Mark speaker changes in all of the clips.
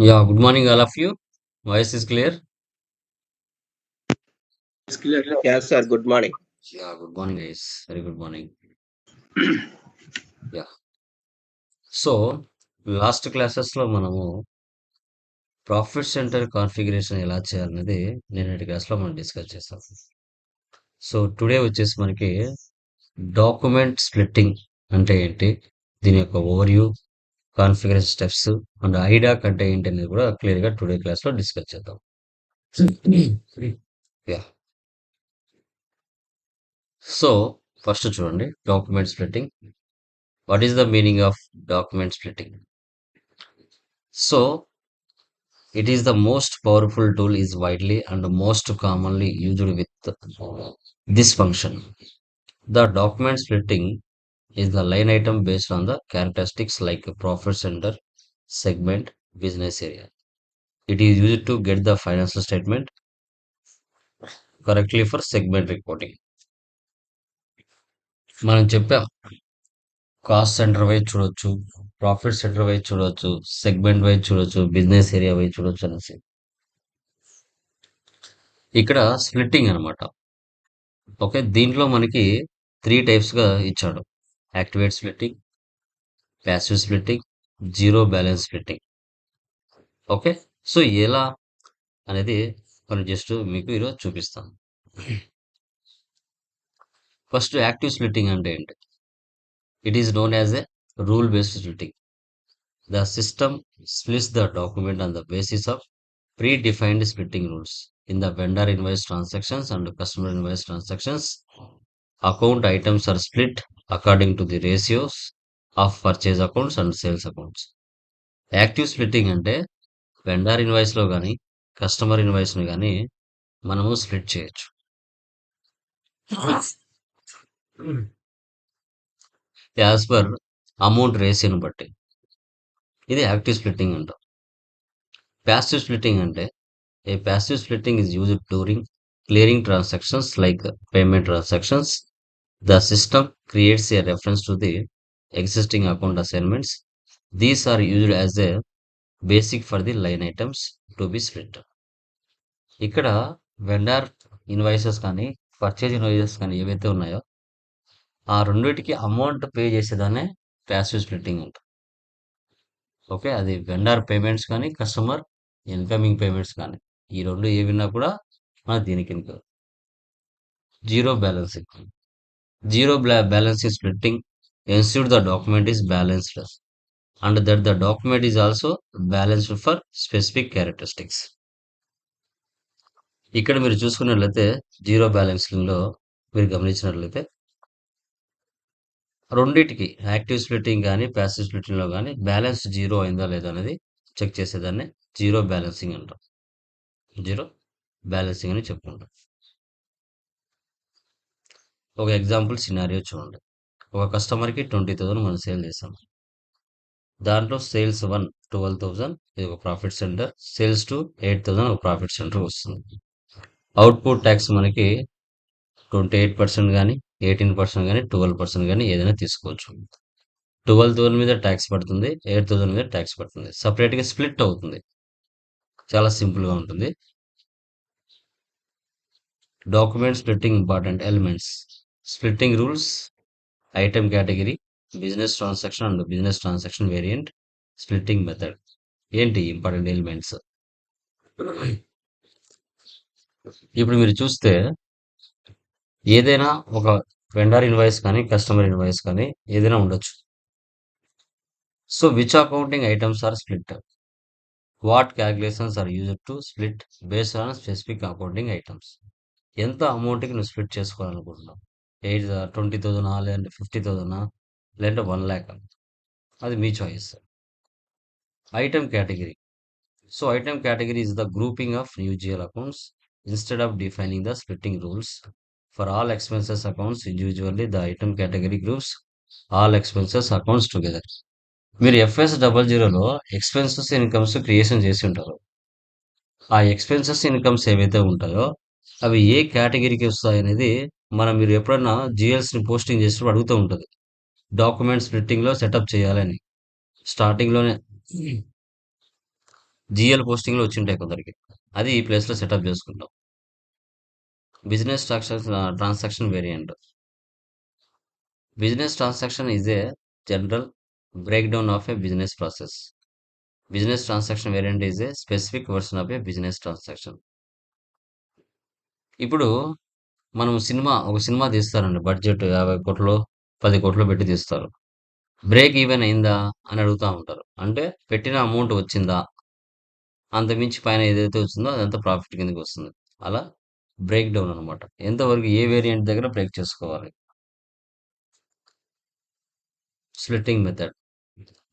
Speaker 1: Yeah, good morning, all of you. Voice is clear?
Speaker 2: It's clear.
Speaker 3: Yes, sir. Good morning.
Speaker 1: Yeah, good morning, guys. Very good morning. Yeah. So last క్లాసెస్లో మనము profit centre configuration ఎలా చేయాలనేది నిన్నటి క్లాస్లో మనం discuss చేస్తాం so today వచ్చేసి మనకి డాక్యుమెంట్ స్ప్లిట్టింగ్ అంటే ఏంటి దీని యొక్క ఓవర్వ్యూ కాన్ఫిగరేషన్ స్టెప్స్ అండ్ ఐడా కంటే ఏంటి అనేది కూడా క్లియర్గా టుడే క్లాస్లో డిస్కస్ చేద్దాం. సో ఫస్ట్ చూడండి document splitting what is the meaning of document splitting so it is the most powerful tool is widely and most commonly used with this function the document splitting is the line item based on the characteristics like profit center segment business area it is used to get the financial statement correctly for segment reporting మనం చెప్పాం cost centre wise చూడొచ్చు profit centre wise చూడొచ్చు segment wise చూడొచ్చు business area wise చూడొచ్చు అనేసి ఇక్కడ splitting అనమాట okay దీంట్లో మనకి త్రీ టైప్స్గా ఇచ్చాడు activate splitting passive splitting zero balance splitting okay so ఎలా అనేది మనం జస్ట్ మీకు ఈరోజు చూపిస్తాను ఫస్ట్ యాక్టివ్ స్ప్లిట్టింగ్ అంటే ఏంటి? It is known as a rule based splitting the system splits the document on the basis of pre defined splitting rules in the vendor invoice transactions and customer invoice transactions account items are split according to the ratios of purchase accounts and sales accounts active splitting అంటే vendor ఇన్వాయిస్లో కానీ customer ఇన్వాయిస్ని కానీ మనము split చేయొచ్చు. As per amount రేషియోని బట్టి ఇది యాక్టివ్ స్ప్లిట్టింగ్ అంటాం. ప్యాసివ్ స్ప్లిట్టింగ్ అంటే a passive splitting is used during clearing transactions like payment transactions The system creates a reference to the existing account assignments. These are used as a basic for the line items to be split ఇక్కడ vendor invoices కానీ purchase invoices కానీ ఏవైతే ఉన్నాయో ఆ రెండింటికి amount pay చేసేదానే passive splitting ఉంటుంది okay అది వెండర్ పేమెంట్స్ కానీ కస్టమర్ ఇన్కమింగ్ పేమెంట్స్ కానీ. ఈ రెండు ఏవిన్నా కూడా మన దీనికి ఇంకా zero balancing zero balancing splitting ensure the document is balanced and that the document is also balanced for specific characteristics ఇక్కడ మీరు చూసుకున్నట్లయితే జీరో బ్యాలెన్సింగ్లో మీరు గమనించినట్లయితే రెండింటికి యాక్టివ్ స్ప్లిట్టింగ్ కానీ ప్యాసివ్ స్ప్లిట్టింగ్లో కానీ బ్యాలెన్స్ జీరో అయిందా లేదా అనేది చెక్ చేసేదాన్ని జీరో బ్యాలెన్సింగ్ అంటాం. జీరో బ్యాలెన్సింగ్ అని చెప్పుకుంటాం. ఒక ఎగ్జాంపుల్ సినారియో చూడండి. ఒక కస్టమర్కి ట్వంటీ థౌసండ్ మనం సేల్ చేసాం దాంట్లో సేల్స్ వన్ ట్వెల్వ్ థౌసండ్ ఇది ఒక profit centre. Sales to eight thousand ఒక ప్రాఫిట్ సెంటర్ వస్తుంది. అవుట్పుట్ ట్యాక్స్ మనకి ట్వంటీ ఎయిట్ పర్సెంట్ కానీ ఎయిటీన్ పర్సెంట్ కానీ ట్వెల్వ్ పర్సెంట్ కానీ ఏదైనా తీసుకోవచ్చు. ట్వెల్వ్ థౌసండ్ మీద ట్యాక్స్ పడుతుంది ఎయిట్ థౌసండ్ మీద ట్యాక్స్ పడుతుంది. సపరేట్గా స్ప్లిట్ అవుతుంది. చాలా సింపుల్గా ఉంటుంది. Document splitting important elements. Splitting rules item category business transaction and business transaction variant splitting method. ఏంటి ఇంపార్టెంట్ ఎలిమెంట్స్? ఇప్పుడు మీరు చూస్తే ఏదైనా ఒక వెండర్ ఇన్వాయిస్ కానీ కస్టమర్ ఇన్వాయిస్ కానీ ఏదైనా ఉండొచ్చు. So which accounting items are split what calculations are used to split based on specific accounting items ఎంత అమౌంట్కి నువ్వు స్ప్లిట్ చేసుకోవాలనుకుంటున్నావు? ఎయిట్ ట్వంటీ థౌజండా లేదంటే ఫిఫ్టీ థౌజండా లేదంటే వన్ ల్యాక్ అది మీ choice. Item category. So item category is the grouping of usual accounts. Instead of defining the splitting rules. For all expenses accounts individually the item category groups all expenses accounts together. మీరు FS double జీరోలో expenses incomes creation చేసి ఉంటారు. ఆ expenses incomes ఏవైతే ఉంటాయో అవి ఏ కేటగిరీకి వస్తాయి అనేది మనం మీరు ఎప్పుడన్నా జిఎల్స్ని పోస్టింగ్ చేసినప్పుడు అడుగుతూ ఉంటుంది. డాక్యుమెంట్స్ ప్రింటింగ్లో సెటప్ చేయాలని. స్టార్టింగ్లోనే జిఎల్ పోస్టింగ్లో వచ్చింటాయి కొందరికి. అది ఈ ప్లేస్లో సెటప్ చేసుకుంటాం. Business transaction transaction variant. Business transaction is a general breakdown of a business process. Business transaction variant is a specific version of a business transaction. ఇప్పుడు మనం సినిమా ఒక సినిమా తీస్తారండి. బడ్జెట్ యాభై కోట్లు పది కోట్లు పెట్టి తీస్తారు. బ్రేక్ ఈవెన్ అయిందా అని అడుగుతూ ఉంటారు. అంటే పెట్టిన అమౌంట్ వచ్చిందా? అంత మించి పైన ఏదైతే వచ్చిందో అదంతా ప్రాఫిట్ కిందకి వస్తుంది. అలా బ్రేక్ డౌన్ అనమాట ఎంతవరకు ఏ వేరియంట్ దగ్గర బ్రేక్ చేసుకోవాలి? Splitting method.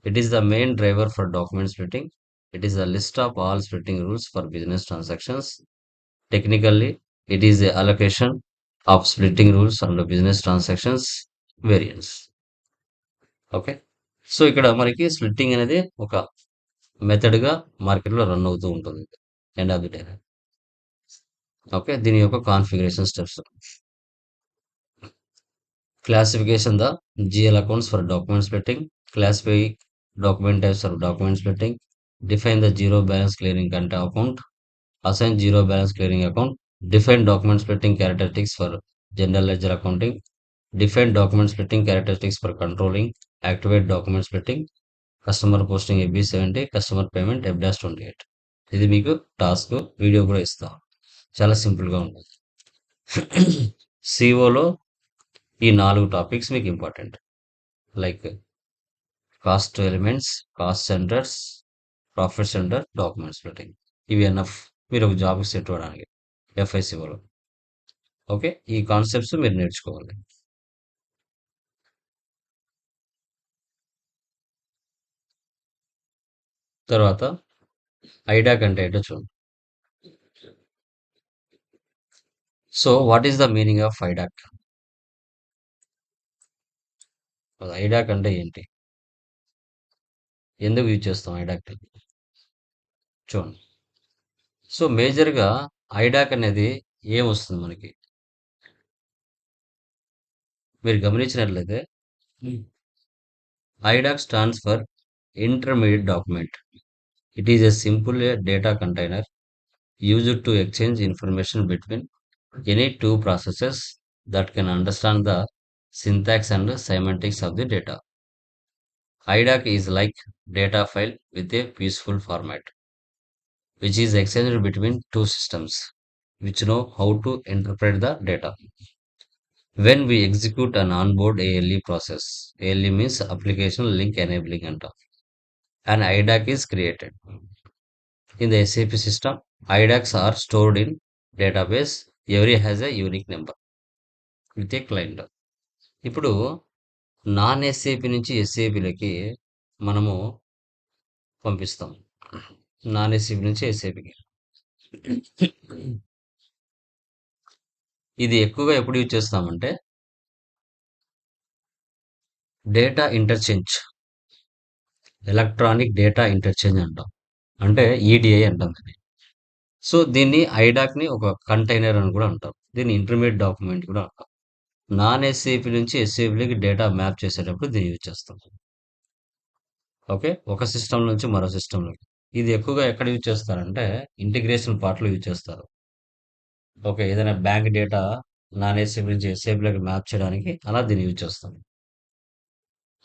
Speaker 1: It is the main driver for document splitting it is the list of all splitting rules for business transactions technically it is a allocation of splitting rules and business transactions variance. Okay so ఇక్కడ మనకి splitting అనేది ఒక మెథడ్గా మార్కెట్లో run అవుతూ ఉంటుంది. End of the day okay దీని యొక్క configuration steps classification the GL accounts for document splitting classify document types for document splitting define the zero balance clearing కంటే account assign zero balance clearing account define document splitting characteristics for general ledger accounting define document splitting characteristics for controlling activate document splitting customer posting AB seventy customer payment ఎబ్డాస్ dash twenty eight ఇది మీకు task video కూడా ఇస్తాం. చాలా సింపుల్గా ఉంటుంది. సిఓలో ఈ నాలుగు topics మీకు important like cost elements cost centres profit centre document splitting ఇవి ఎన్ఎఫ్ మీరు ఒక జాబ్కి సెట్ అవ్వడానికి. ఎఫ్ఐసిఓలో ఓకే ఈ కాన్సెప్ట్స్ మీరు నేర్చుకోవాలి. తర్వాత ఐడాక్ అంటే ఏంటో చూడండి so what is the meaning of IDoc IDoc అంటే ఏంటి? ఎందుకు యూజ్ చేస్తాం ఐడాక్ చూడండి. సో మేజర్గా ఐడాక్ అనేది ఏం వస్తుంది మనకి? మీరు గమనించినట్లయితే IDoc stands for intermediate document. It is a simple data container use to exchange information between any two processes that can understand the syntax and semantics of the data. IDoc is like data file with a peaceful format. Which is exchanged between two systems which know how to interpret the data. When we execute an onboard ALE process, ALE means application link enabling and an IDAC is created. In the SAP system, IDACs are stored in database. Every has a unique number with a client. ఇప్పుడు non SAP నుంచి ఎస్ఏపిలకి మనము పంపిస్తాం non SAP నుంచి ఏసీబీకి ఇది ఎక్కువగా ఎప్పుడు use చేస్తామంటే data interchange. Electronic data interchange అంటాం. అంటే ఈడిఐ అంటాం దీన్ని. సో దీన్ని ఐడాక్ని ఒక కంటైనర్ అని కూడా అంటాం. దీన్ని ఇంటర్మీడియట్ డాక్యుమెంట్ కూడా అంటాం. నాన్ ఎస్ఏపి నుంచి ఎస్ఏపిలోకి డేటా మ్యాప్ చేసేటప్పుడు దీన్ని యూజ్ చేస్తాం. ఓకే? ఒక సిస్టమ్ నుంచి మరో సిస్టంలోకి. ఇది ఎక్కువగా ఎక్కడ యూజ్ చేస్తారంటే ఇంటిగ్రేషన్ పార్ట్లో యూజ్ చేస్తారు. ఓకే ఏదైనా బ్యాంక్ డేటా నాన్ గురించి నుంచి ఎస్ఏపిలోకి మ్యాప్ చేయడానికి అలా దీన్ని యూజ్ చేస్తాం.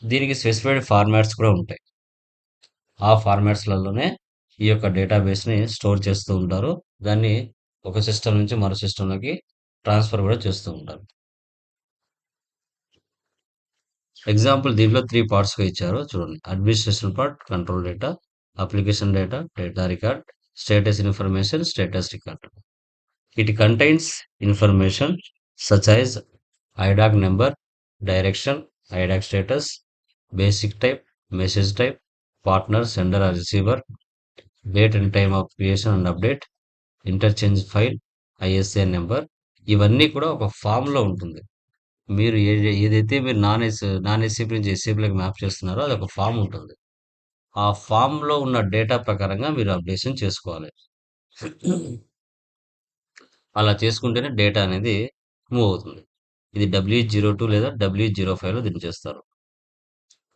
Speaker 1: దీనికి స్పెసిఫైడ్ ఫార్మాట్స్ కూడా ఉంటాయి. ఆ ఫార్మాట్స్లలోనే ఈ యొక్క డేటాబేస్ని స్టోర్ చేస్తూ ఉంటారు. దాన్ని ఒక సిస్టమ్ నుంచి మరో సిస్టంలోకి ట్రాన్స్ఫర్ కూడా చేస్తూ ఉంటారు. ఎగ్జాంపుల్ దీంట్లో త్రీ పార్ట్స్గా ఇచ్చారు. చూడండి. Administration part control data application data data record status information status record. It contains information such IDoc number direction IDoc status basic type message type partner sender or receiver date and time of creation and update interchange file ISA number ఇవన్నీ కూడా ఒక ఫామ్లో ఉంటుంది. మీరు ఏదైతే మీరు non S non SCP నుంచి ఎస్సీపీలకు మ్యాప్ చేస్తున్నారో అది ఒక ఫామ్ ఉంటుంది. ఆ ఫామ్లో ఉన్న డేటా ప్రకారంగా మీరు అప్డేషన్ చేసుకోవాలి. అలా చేసుకుంటేనే డేటా అనేది మూవ్ అవుతుంది. ఇది డబ్ల్యూ జీరో టూ లేదా డబ్ల్యూ జీరో ఫైవ్లో దీన్ని చేస్తారు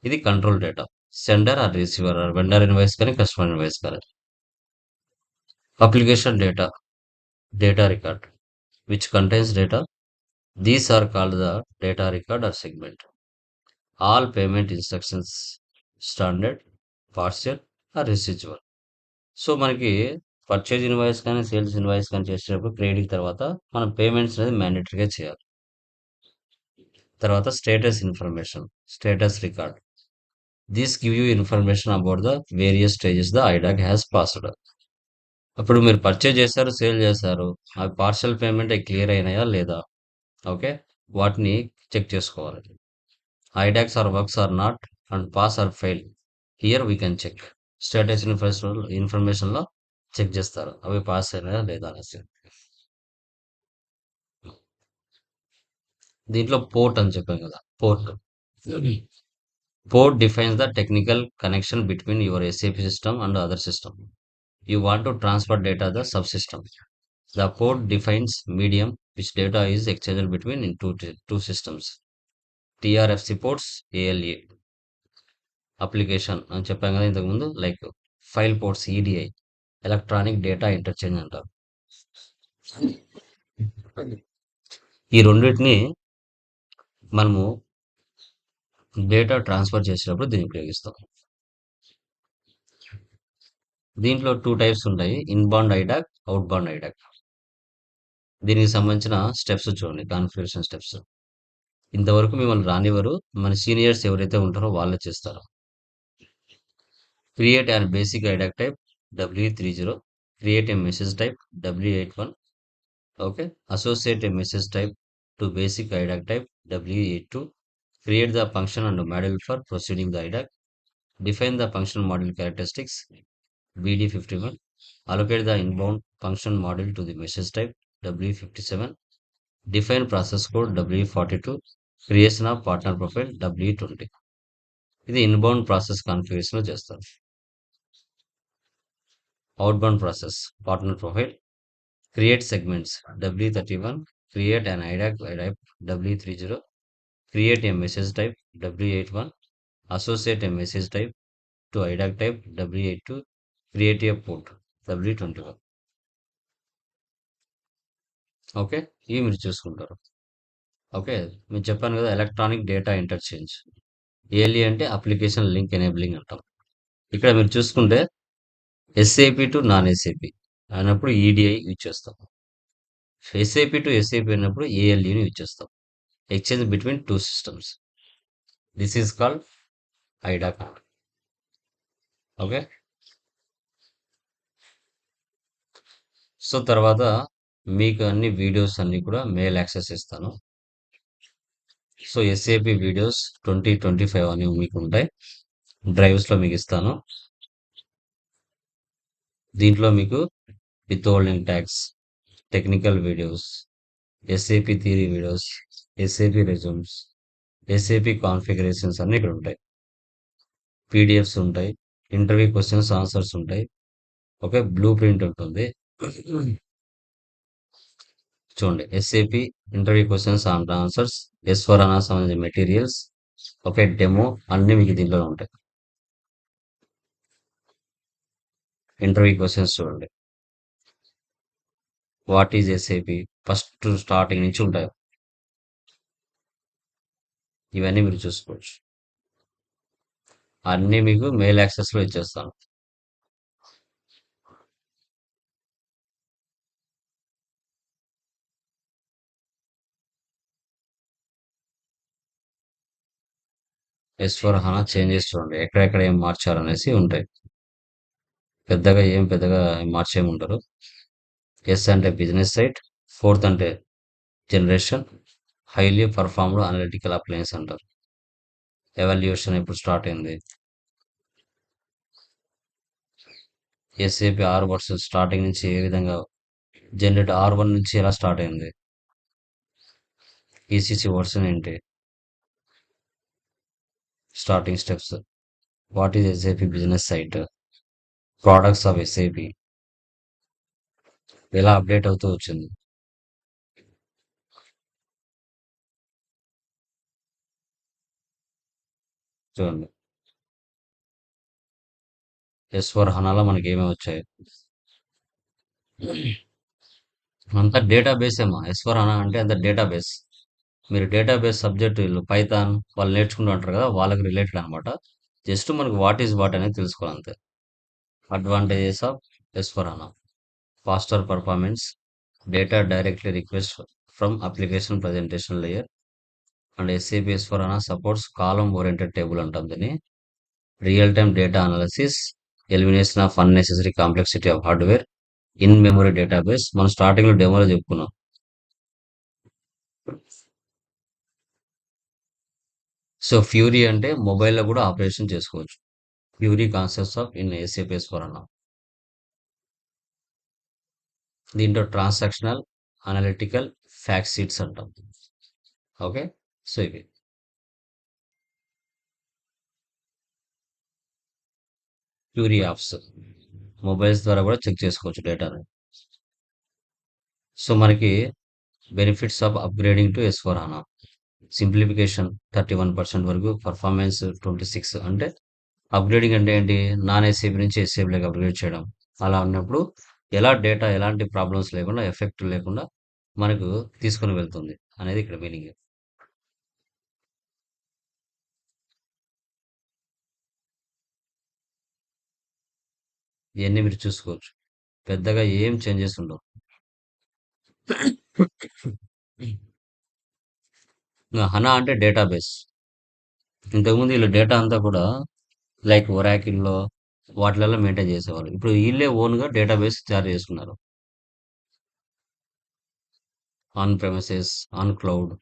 Speaker 1: ఇది control data. Sender or receiver or vendor invoice కానీ కస్టమర్ ఇన్వాయిస్ కానీ. Application data. Data record. Which contains data. These are called the data record or segment. All payment instructions standard. Partial or residual so మనకి purchase invoice కానీ sales invoice కానీ చేసేటప్పుడు credit తర్వాత మనం payments అనేది మ్యాండేటరీగా చేయాలి. తర్వాత status information status record. This give you information about the various stages the IDoc has passed అప్పుడు మీరు పర్చేజ్ చేశారు సేల్ చేశారు అవి పార్షల్ పేమెంట్ క్లియర్ అయినాయా లేదా? ఓకే వాటిని చెక్ చేసుకోవాలి. IDocs are works or not and pass or fail here we can check status information ఇన్ఫర్మేషన్లో check చేస్తారు. అవి పాస్ అయినా లేదా అనేసి. దీంట్లో పోర్ట్ అని చెప్పాం కదా. Port port defines the technical connection between your SAP system and other system you want to transfer data the sub system the port defines medium which data is exchange between in two two systems TRFC ports ALE application అని చెప్పాం కదా ఇంతకుముందు like file ports EDI electronic data interchange అంటారు. ఈ రెండింటిని మనము data transfer చేసేటప్పుడు దీన్ని ఉపయోగిస్తాం. దీంట్లో టూ టైప్స్ ఉంటాయి inbound IDoc outbound IDoc. దీనికి సంబంధించిన స్టెప్స్ చూడండి కాన్ఫిగరేషన్ స్టెప్స్. ఇంతవరకు మిమ్మల్ని రానివ్వరు మన సీనియర్స్ ఎవరైతే ఉంటారో వాళ్ళే చేస్తారు. Create and basic IDoc type W three zero create a message type W eight one okay associate a message type to basic IDoc type W eight two create the function and module for proceeding the IDAC, define the function module characteristics BD51, allocate the inbound function module to the message type W57, define process code W42, creation of partner profile W20. ఇది inbound process configuration చేస్తారు outbound process partner profile create segments W thirty one create and IDoc IDoc W three zero create a message type W eight one associate message type W81, associate a message type to IDAC type W82, create a port W21. Okay ఇవి మీరు చూసుకుంటారు. Okay మీరు చెప్పాను కదా electronic data interchange ALE అంటే application link enabling అంటాం. ఇక్కడ మీరు చూసుకుంటే ఎస్ఏపి టు నాన్ ఎస్ఏపి అయినప్పుడు ఈడిఐ యూజ్ చేస్తాం. ఎస్ఏపి టు ఎస్ఏపి అయినప్పుడు ఏఎల్ఈని యూజ్ చేస్తాం. Exchange between two systems this is called IDoc okay so తర్వాత మీకు అన్ని వీడియోస్ అన్నీ కూడా మెయిల్ యాక్సెస్ ఇస్తాను so SAP videos twenty twenty five అని మీకు ఉంటాయి. డ్రైవ్స్లో మీకు ఇస్తాను. దీంట్లో మీకు withholding tax technical videos SAP theory videos SAP resumes SAP configurations అన్నీ ఇక్కడ ఉంటాయి. పీడిఎఫ్స్ ఉంటాయి ఇంటర్వ్యూ క్వశ్చన్స్ ఆన్సర్స్ ఉంటాయి. ఓకే బ్లూ ప్రింట్ ఉంటుంది. చూడండి SAP interview questions and answers S four HANA సంబంధించిన మెటీరియల్స్ ఓకే డెమో అన్నీ మీకు దీంట్లో ఉంటాయి. ఇంటర్వ్యూ క్వశ్చన్స్ చూడండి. What is SAP first starting నుంచి ఉంటాయి. ఇవన్నీ మీరు చూసుకోవచ్చు. అన్నీ మీకు మెయిల్ యాక్సెస్లో ఇచ్చేస్తాను. ఎస్ ఫర్ హానా చేంజెస్ చూడండి. ఎక్కడెక్కడ ఏం మార్చారు అనేసి ఉంటాయి. పెద్దగా ఏం పెద్దగా మార్చేమి ఉంటారు ఎస్ అంటే బిజినెస్ సైట్ ఫోర్త్ అంటే generation highly performed analytical appliance అంటారు. ఎవాల్యుయేషన్ ఎప్పుడు స్టార్ట్ అయింది? ఎస్ఏపి ఆర్ వర్డ్స్ స్టార్టింగ్ నుంచి ఏ విధంగా జనరేట్ ఆర్ వన్ నుంచి ఎలా స్టార్ట్ అయింది? ఈసీసీ వర్షన్ ఏంటి? Starting steps what is SAP business suite products of SAP ఎలా అప్డేట్ అవుతూ వచ్చింది. చూడండి. ఎస్ ఫర్ హనాలో మనకి ఏమేమి వచ్చాయి? అంతా డేటాబేస్ ఏమో. ఎస్ఫర్ అనా అంటే అంత డేటాబేస్ మీరు డేటాబేస్ సబ్జెక్ట్ వీళ్ళు పైథాన్ వాళ్ళు నేర్చుకుంటూ ఉంటారు కదా వాళ్ళకి రిలేటెడ్ అనమాట జస్ట్ మనకు వాట్ ఈజ్ వాట్ అనేది తెలుసుకోవాలి అంతే advantages of S four HANA faster performance data directly request from application presentation layer and SAP S four HANA supports column oriented table అంటాం దీన్ని. Real time data analysis elimination of unnecessary complexity of hardware in memory database మనం స్టార్టింగ్లో డెమోలో చెప్పుకున్నాం. So fury అంటే మొబైల్లో కూడా operation చేసుకోవచ్చు. Fiori concepts of in ఏసీపీఎస్ four అన్నాం. దీంట్లో ట్రాన్సాక్షనల్ అనలిటికల్ ఫ్యాక్ట్ షీట్స్ అంటాం. ఓకే? సో ఇవి. క్యూరీ యాప్స్ మొబైల్స్ ద్వారా కూడా చెక్ చేసుకోవచ్చు డేటాని. సో మనకి benefits of upgrading to S four HANA simplification thirty one percent వరకు పర్ఫార్మెన్స్ ట్వంటీ సిక్స్ అంటే అప్గ్రేడింగ్ అంటే ఏంటి? నాన్ ఎస్ఏపీ నుంచి ఎస్ఏపీలోకి అప్గ్రేడ్ చేయడం. అలా ఉన్నప్పుడు ఎలా డేటా ఎలాంటి ప్రాబ్లమ్స్ లేకుండా ఎఫెక్ట్ లేకుండా మనకు తీసుకొని వెళ్తుంది అనేది ఇక్కడ మీనింగ్. ఇవన్నీ మీరు చూసుకోవచ్చు. పెద్దగా ఏం చేంజెస్ ఉండవు. హనా అంటే డేటాబేస్. ఇంతకుముందు వీళ్ళ డేటా అంతా కూడా లైక్ ఒరాకిల్లో వాటిలలో మెయింటైన్ చేసేవాళ్ళు. ఇప్పుడు వీళ్ళే ఓన్గా డేటాబేస్ తయారు చేసుకున్నారు. On premises on cloud.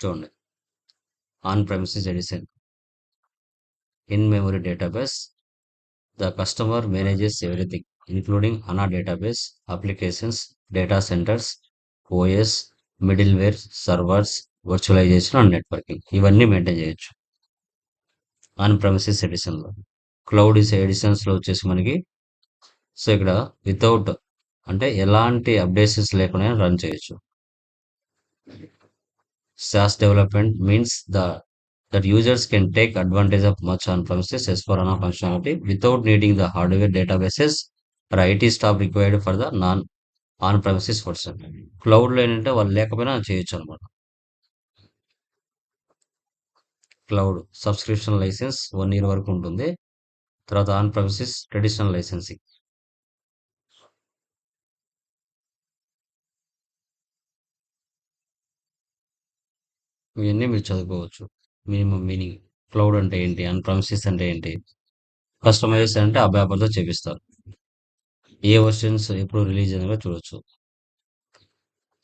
Speaker 1: చూడండి. On premises edition in memory database the customer manages everything including HANA database applications data centres OS middleware servers virtualisation and networking. ఇవన్నీ మెయింటైన్ చేయొచ్చు. ఆన్ ప్రమిసెస్ ఎడిషన్లో క్లౌడ్ ఇస్ ఎడిషన్స్లో వచ్చేసి మనకి so ఇక్కడ without అంటే ఎలాంటి అప్డేషన్స్ లేకుండా రన్ చేయొచ్చు SaaS development means the that users can take advantage of much on-premises S/4HANA functionality without needing the hardware databases or IT staff required for the non on-premises version. క్లౌడ్లో ఏంటంటే వాళ్ళు లేకపోయినా చేయొచ్చు అనమాట cloud subscription license one year వరకు ఉంటుంది. తర్వాత on premises traditional licensing ఇవన్నీ మీరు చదువుకోవచ్చు. మినిమం మీనింగ్ క్లౌడ్ అంటే ఏంటి? అన్ ప్రమిసెస్ అంటే ఏంటి? కస్టమైజ్ అంటే ఆ చేపిస్తారు. ఏ వర్షన్స్ ఎప్పుడు రిలీజ్ అయినా చూడొచ్చు.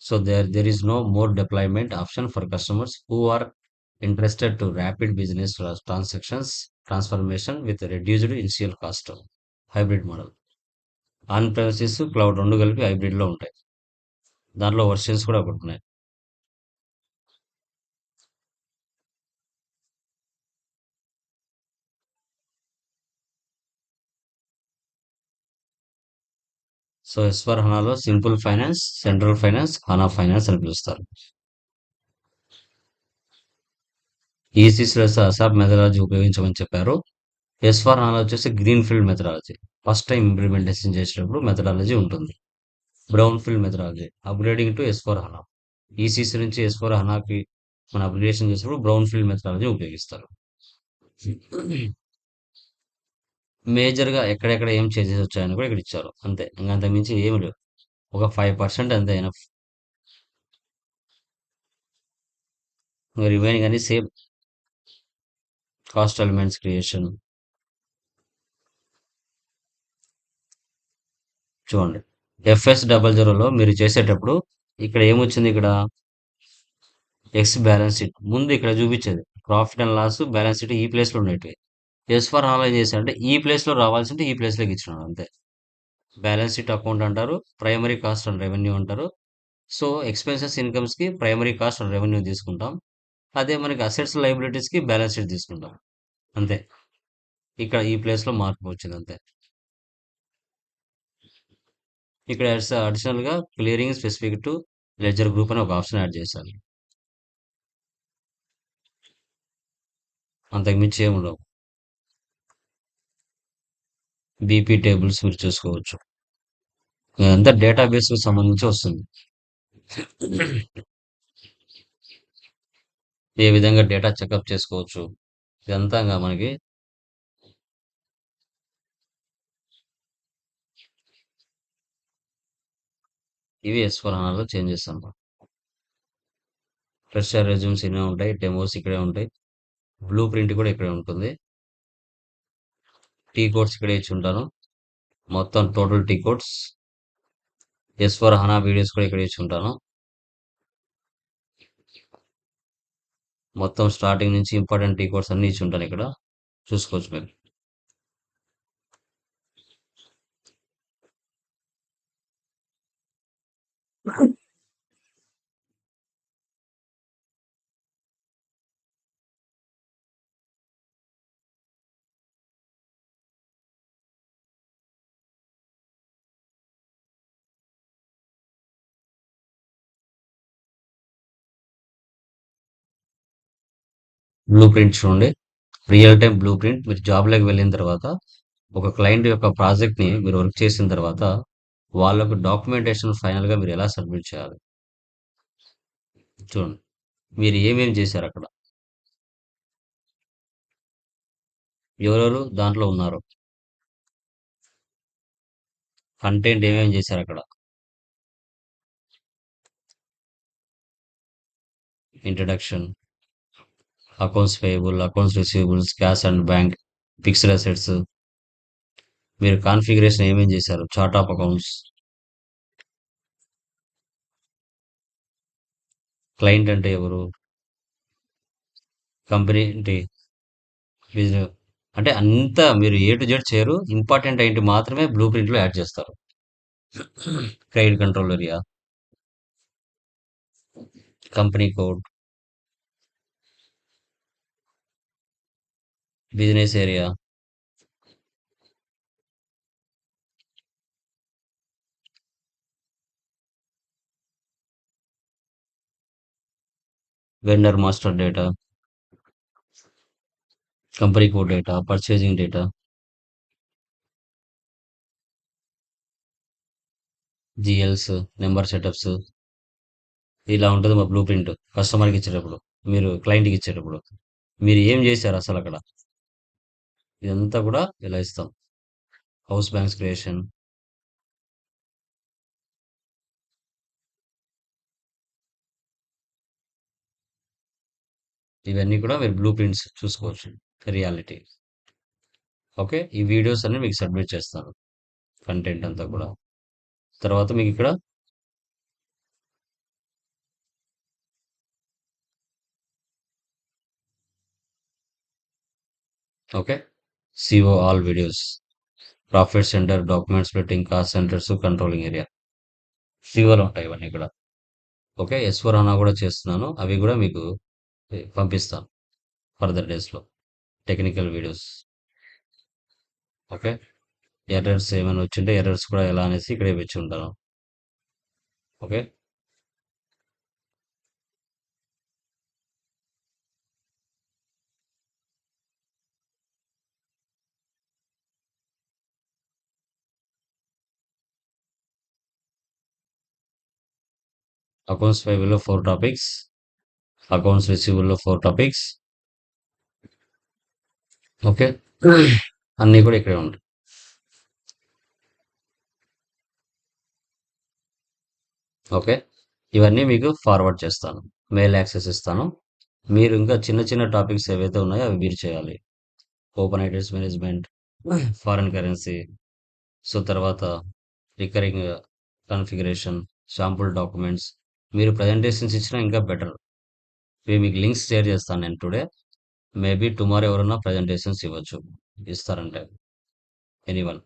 Speaker 1: So there there is no more deployment option for customers who are interested to rapid business transactions transformation with reduced initial cost hybrid model on premises cloud రెండు కలిపి హైబ్రిడ్లో ఉంటాయి. దాంట్లో వర్షన్స్ కూడా ఒకటి ఉన్నాయి. So S four హనాలో simple finance central finance HANA finance అని పిలుస్తారు. ఈసీసీలో అసాప్ మెథడాలజీ ఉపయోగించమని చెప్పారు. ఎస్వర్ నాలో వచ్చేసి green field methodology first time implementation చేసేటప్పుడు మెథడాలజీ ఉంటుంది. Brown field methodology upgrading to S HANA ECC నుంచి ఎస్ ఫోర్ హనాకి మన అప్గ్రేషన్ చేసినప్పుడు బ్రౌన్ ఫీల్డ్ మెథడాలజీ ఉపయోగిస్తారు. మేజర్గా ఎక్కడెక్కడ ఏం చేంజెస్ వచ్చాయని కూడా ఇక్కడ ఇచ్చారు. అంతే. ఇంకా అంతకుమించి మించి ఏమి లేవు. ఒక ఫైవ్ పర్సెంట్ అంతే ఎనఫ్ రిమైనింగ్ అన్ని సేమ్ కాస్ట్ ఎలిమెంట్స్ క్రియేషన్ చూడండి. ఎఫ్ఎస్ డబల్ జీరోలో మీరు చేసేటప్పుడు ఇక్కడ ఏమొచ్చింది ఇక్కడ? ఎక్స్ బ్యాలెన్స్ షీట్ ముందు ఇక్కడ చూపించేది. Profit and loss balance sheet ఈ ప్లేస్లో ఉండేటివి. ఎస్ ఫర్ అనలైజ్ చేశారంటే ఈ ప్లేస్లో రావాల్సింటే ఈ ప్లేస్లోకి ఇచ్చినాడు అంతే. బ్యాలెన్స్ షీట్ అకౌంట్ అంటారు ప్రైమరీ కాస్ట్ అండ్ రెవెన్యూ అంటారు. సో ఎక్స్పెన్సెస్ ఇన్కమ్స్కి ప్రైమరీ కాస్ట్ అండ్ రెవెన్యూ తీసుకుంటాం. అదే మనకి అసెట్స్ లైబిలిటీస్కి బ్యాలెన్స్ షీట్ తీసుకుంటాం. అంతే. ఇక్కడ ఈ ప్లేస్లో మార్పు వచ్చింది అంతే. ఇక్కడ అడిషనల్గా clearing specific to ledger group అని ఒక ఆప్షన్ యాడ్ చేశాను అంతకుమించి ఏముండవు బీపీ టేబుల్స్ మీరు చూసుకోవచ్చు. అంతా డేటాబేస్కి సంబంధించి వస్తుంది. ఏ విధంగా డేటా చెకప్ చేసుకోవచ్చు? ఇదంతా మనకి ఇవి ఎస్ ఫోర్ హండ్రెడ్లో చేంజెస్ అనమాట ఫ్రెషర్ రెజ్యూమ్స్ ఇవే ఉంటాయి డెమోస్ ఇక్కడే ఉంటాయి బ్లూ ప్రింట్ కూడా ఇక్కడే ఉంటుంది. టీ కోడ్స్ ఇక్కడే ఇచ్చి ఉంటాను. మొత్తం total T codes S four HANA videos కూడా ఇక్కడ ఇచ్చి ఉంటాను. మొత్తం స్టార్టింగ్ నుంచి ఇంపార్టెంట్ రికార్డ్స్ అన్ని ఇచ్చి ఉంటాను ఇక్కడ. చూసుకోవచ్చు మీరు. బ్లూ ప్రింట్ చూడండి. రియల్ టైం బ్లూ ప్రింట్ మీరు జాబ్లోకి వెళ్ళిన తర్వాత ఒక క్లయింట్ యొక్క ప్రాజెక్ట్ని మీరు వర్క్ చేసిన తర్వాత వాళ్ళకు డాక్యుమెంటేషన్ ఫైనల్గా మీరు ఎలా సబ్మిట్ చేయాలి? చూడండి. మీరు ఏమేమి చేశారు అక్కడ? ఎవరెవరు దాంట్లో ఉన్నారు? కంటెంట్ ఏమేమి చేశారు అక్కడ? Introduction accounts payable accounts receivables cash and bank fixed assets మీరు కాన్ఫిగరేషన్ ఏమేమి చేశారు? చార్ట్ ఆఫ్ అకౌంట్స్ క్లయింట్ అంటే ఎవరు? కంపెనీ ఏంటి బిజినెస్ అంటే అంతా మీరు ఏ టు జెడ్ చేయరు. ఇంపార్టెంట్ ఏంటి మాత్రమే బ్లూ ప్రింట్లో యాడ్ చేస్తారు. Credit control area company code business area? Vendor master data company code data purchasing data GLs number setups ఇలా ఉంటుంది మా బ్లూ ప్రింట్ కస్టమర్కి ఇచ్చేటప్పుడు మీరు క్లయింట్కి ఇచ్చేటప్పుడు. మీరు ఏం చేశారు అసలు అక్కడ? ఇదంతా కూడా ఇలా ఇస్తాం? House banks creation. ఇవన్నీ కూడా మీరు బ్లూ ప్రింట్స్ చూసుకోవచ్చు రియాలిటీ. ఓకే? ఈ వీడియోస్ అన్ని మీకు సబ్మిట్ చేస్తాను కంటెంట్ అంతా కూడా. తర్వాత మీకు ఇక్కడ okay? CO all videos profit center documents printing cost centers controlling area సిఓలో ఉంటాయి ఇవన్నీ ఇక్కడ ఓకే ఎస్ ఫోర్ అన్నా కూడా చేస్తున్నాను. అవి కూడా మీకు పంపిస్తాను ఫర్దర్ డేస్లో టెక్నికల్ వీడియోస్ ఓకే ఎర్రర్స్ ఏమైనా వచ్చింటే ఎర్రర్స్ కూడా ఎలా అనేసి ఇక్కడే వచ్చి ఉంటాను. ఓకే. అకౌంట్స్ పేబుల్లో ఫోర్ టాపిక్స్ అకౌంట్స్ రిసీవబుల్లో ఫోర్ టాపిక్స్. ఓకే? అన్నీ కూడా ఇక్కడే ఉంటాయి. ఓకే? ఇవన్నీ మీకు ఫార్వర్డ్ చేస్తాను. మెయిల్ యాక్సెస్ ఇస్తాను. మీరు ఇంకా చిన్న చిన్న టాపిక్స్ ఏవైతే ఉన్నాయో అవి మీరు చేయాలి. Open items management foreign currency so తర్వాత రికరింగ్ కన్ఫిగరేషన్ శాంపుల్ డాక్యుమెంట్స్ మీరు ప్రజెంటేషన్స్ ఇచ్చినా ఇంకా బెటర్ ఇవి మీకు లింక్స్ షేర్ చేస్తాను నేను టుడే మేబీ టుమారో ఎవరన్నా ప్రజెంటేషన్స్ ఇవ్వచ్చు. ఇస్తారంటే. ఎనీవన్